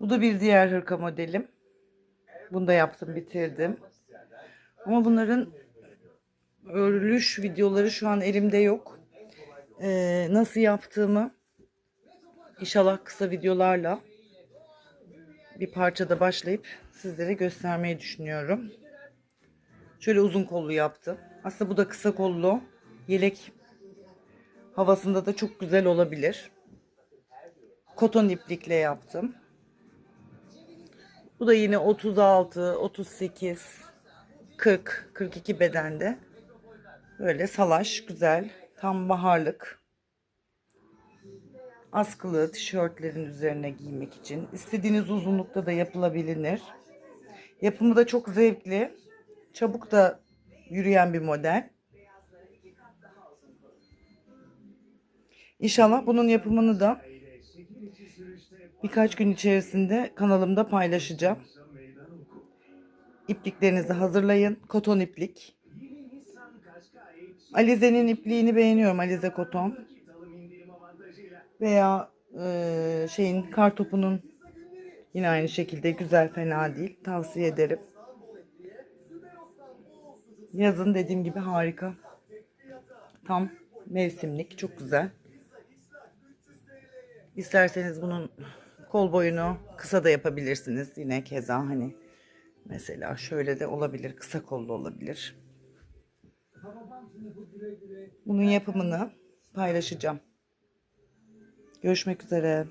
Bu da bir diğer hırka modelim. Bunu da yaptım, bitirdim. Ama bunların örülüş videoları şu an elimde yok. Ee, nasıl yaptığımı inşallah kısa videolarla bir parçada başlayıp sizlere göstermeyi düşünüyorum. Şöyle uzun kollu yaptım. Aslında bu da kısa kollu. Yelek havasında da çok güzel olabilir. Koton iplikle yaptım. Bu da yine 36, 38, 40, 42 bedende. Böyle salaş, güzel, tam baharlık. Askılı tişörtlerin üzerine giymek için. İstediğiniz uzunlukta da yapılabilir. Yapımı da çok zevkli. Çabuk da yürüyen bir model. İnşallah bunun yapımını da birkaç gün içerisinde kanalımda paylaşacağım. İpliklerinizi hazırlayın. Koton iplik. Alize'nin ipliğini beğeniyorum. Alize koton. Veya e, şeyin kartopunun yine aynı şekilde güzel fena değil. Tavsiye ederim. Yazın dediğim gibi harika. Tam mevsimlik. Çok güzel. İsterseniz bunun kol boyunu kısa da yapabilirsiniz. Yine keza hani mesela şöyle de olabilir. Kısa kollu olabilir. Bunun yapımını paylaşacağım. Görüşmek üzere.